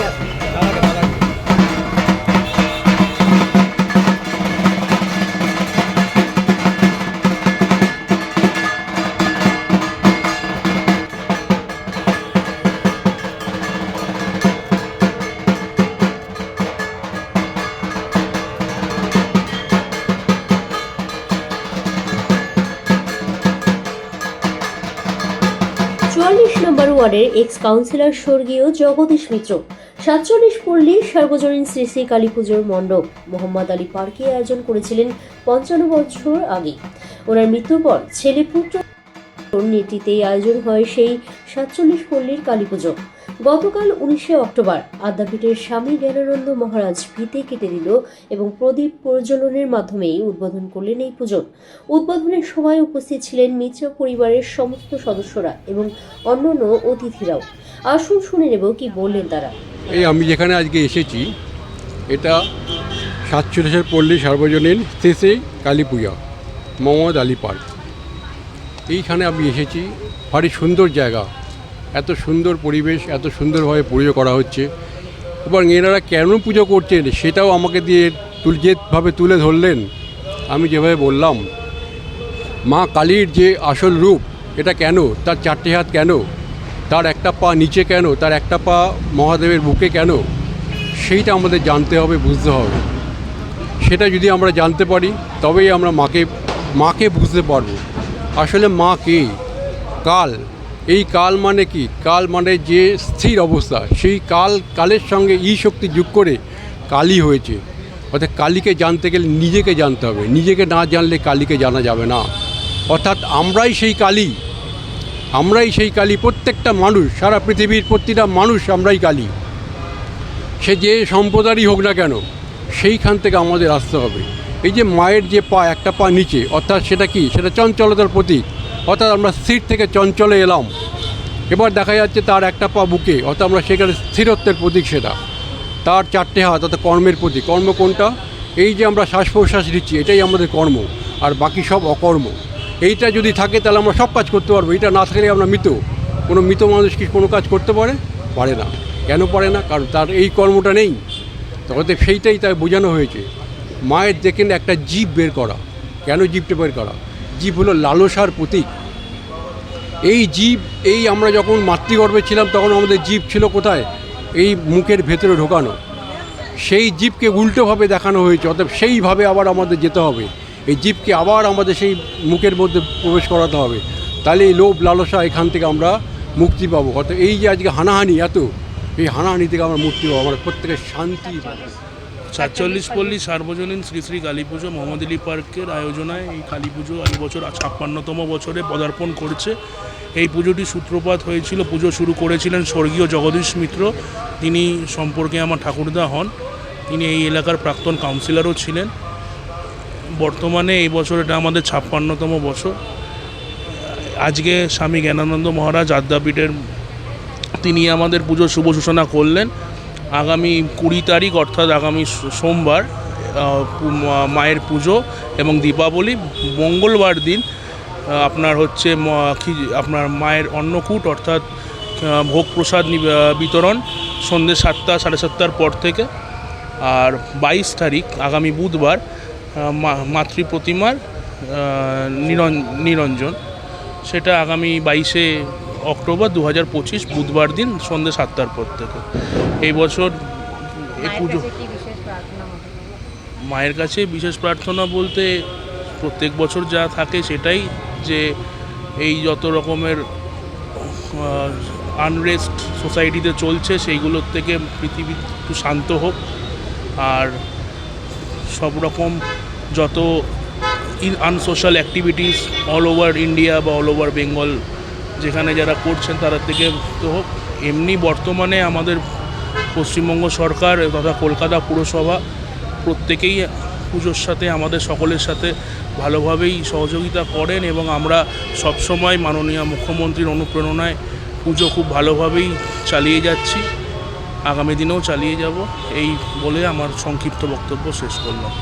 yeah. চুয়াল্লিশ নম্বর ওয়ার্ডের ex councillor স্বর্গীয় জগদীশ মিত্র, সাতচল্লিশ পল্লী সর্বজনীন শ্রী শ্রী কালী পুজোর মণ্ডপ মোহাম্মদ আলী পার্কে আয়োজন করেছিলেন পঞ্চান্ন বছর আগে। ওনার মৃত্যুর পর ছেলে পুত্র নীতিতেই আয়োজন হয় সেই সাতচল্লিশ পল্লীর কালী পুজো। গতকাল উনিশে অক্টোবর আদ্যাপীঠের স্বামী জ্ঞানানন্দ মহারাজ ভিতে কেটে দিল এবং প্রদীপ প্রজ্বলনের মাধ্যমেই উদ্বোধন করলেন এই পুজো। উদ্বোধনের সময় উপস্থিত ছিলেন মিত্র পরিবারের সমস্ত সদস্যরা এবং অন্যান্য অতিথিরাও। আসুন শুনে নেব কি বললেন তারা। এই আমি যেখানে আজকে এসেছি, এটা সাতচল্লিশের পল্লী সার্বজনীন শ্রী কালী পূজা, মোহাম্মদ আলী পার্ক। এইখানে আমি এসেছি। ভারী সুন্দর জায়গা। এত সুন্দর পরিবেশ, এত সুন্দরভাবে পুজো করা হচ্ছে। এবং এনারা কেন পুজো করছেন সেটাও আমাকে দিয়ে তুল যেভাবে তুলে ধরলেন, আমি যেভাবে বললাম, মা কালীর যে আসল রূপ, এটা কেন? তার চারটে হাত কেন? তার একটা পা নিচে কেন? তার একটা পা মহাদেবের বুকে কেন? সেইটা আমাদের জানতে হবে, বুঝতে হবে। সেটা যদি আমরা জানতে পারি, তবেই আমরা মাকে মাকে বুঝতে পারব। আসলে মা কে? কাল। এই কাল মানে কি? কাল মানে যে স্থির অবস্থা। সেই কাল, কালের সঙ্গে ই শক্তি যোগ করে কালী হয়েছে। অর্থাৎ কালীকে জানতে গেলে নিজেকে জানতে হবে। নিজেকে না জানলে কালীকে জানা যাবে না। অর্থাৎ আমরাই সেই কালী। আমরাই সেই কালী। প্রত্যেকটা মানুষ, সারা পৃথিবীর প্রতিটা মানুষ আমরাই কালী। সে যে সম্প্রদায়ই হোক না কেন, সেইখান থেকে আমাদের আসতে হবে। এই যে মায়ের যে পা, একটা পা নিচে, অর্থাৎ সেটা কি? সেটা চঞ্চলতার প্রতীক। অর্থাৎ আমরা স্থির থেকে চঞ্চলে এলাম। এবার দেখা যাচ্ছে তার একটা পা বুকে, অর্থাৎ আমরা সেখানে স্থিরত্বের প্রতীক সেটা। তার চারটে হাত, অর্থাৎ কর্মের প্রতীক। কর্ম কোনটা? এই যে আমরা শ্বাস প্রশ্বাস নিচ্ছি, এটাই আমাদের কর্ম। আর বাকি সব অকর্ম। এইটা যদি থাকে, তাহলে আমরা সব কাজ করতে পারব। এটা না থাকলে আমরা মৃত। কোনো মৃত মানুষ কি কোনো কাজ করতে পারে? পারে না। কেন পারে না? কারণ তার এই কর্মটা নেই। তবে সেইটাই তাই বোঝানো হয়েছে। মায়ের দেখেন একটা জীব বের করা। কেন জীবটা বের করা? জীব হলো লালসার প্রতীক। এই জীব, এই আমরা যখন মাতৃগর্ভে ছিলাম, তখন আমাদের জীব ছিল কোথায়? এই মুখের ভেতরে ঢোকানো। সেই জীবকে উল্টোভাবে দেখানো হয়েছে অর্থাৎ সেইভাবে আবার আমাদের যেতে হবে। এই জীবকে আবার আমাদের সেই মুখের মধ্যে প্রবেশ করাতে হবে। তাহলে এই লোভ, লালসা এখান থেকে আমরা মুক্তি পাবো। অর্থাৎ এই যে আজকে হানাহানি, এত। এই হানাহানি থেকে আমরা মুক্তি পাবো। আমরা প্রত্যেকের শান্তি পাবো। সাতচল্লিশ পল্লী সার্বজনীন শ্রী শ্রী কালী পুজো মোহাম্মদ আলী পার্কের আয়োজনায় এই কালী পুজো এই বছর ছাপ্পান্নতম বছরে পদার্পণ করছে। এই পুজোটি সূত্রপাত হয়েছিল, পুজো শুরু করেছিলেন স্বর্গীয় জগদীশ মিত্র। তিনি সম্পর্কে আমার ঠাকুরদা হন। তিনি এই এলাকার প্রাক্তন কাউন্সিলরও ছিলেন। বর্তমানে এই বছর এটা আমাদের ছাপ্পান্নতম বছর। আজকে স্বামী জ্ঞানানন্দ মহারাজ আদ্যাপীঠের তিনি আমাদের পুজোর শুভ সূচনা করলেন। আগামী কুড়ি তারিখ, অর্থাৎ আগামী সোমবার মায়ের পুজো এবং দীপাবলি, মঙ্গলবার দিন আপনার হচ্ছে আপনার মায়ের অন্নকূট, অর্থাৎ ভোগ প্রসাদ বিতরণ সন্ধ্যে সাতটা, সাড়ে সাতটার পর থেকে। আর বাইশ তারিখ, আগামী বুধবার মাতৃ প্রতিমার নিরঞ্জন। সেটা আগামী বাইশে অক্টোবর দু হাজার পঁচিশ, বুধবার দিন সন্ধ্যে সাতটার পর থেকে। এই বছর এই পুজো। মায়ের কাছে বিশেষ প্রার্থনা বলতে প্রত্যেক বছর যা থাকে সেটাই যে এই যত রকমের আনরেস্ট সোসাইটিতে চলছে সেইগুলোর থেকে পৃথিবী একটু শান্ত হোক। আর সব রকম যত in unsocial activities all over India বা অল ওভার বেঙ্গল যেখানে যারা করছেন তারা থেকে মুক্ত হোক। এমনি বর্তমানে আমাদের পশ্চিমবঙ্গ সরকার তথা কলকাতা পুরসভা প্রত্যেকেই পুজোর সাথে আমাদের সকলের সাথে ভালোভাবেই সহযোগিতা করেন এবং আমরা সবসময় মাননীয় মুখ্যমন্ত্রীর অনুপ্রেরণায় পুজো খুব ভালোভাবেই চালিয়ে যাচ্ছি। আগামী দিনেও চালিয়ে যাব, এই বলে আমার সংক্ষিপ্ত বক্তব্য শেষ করলাম।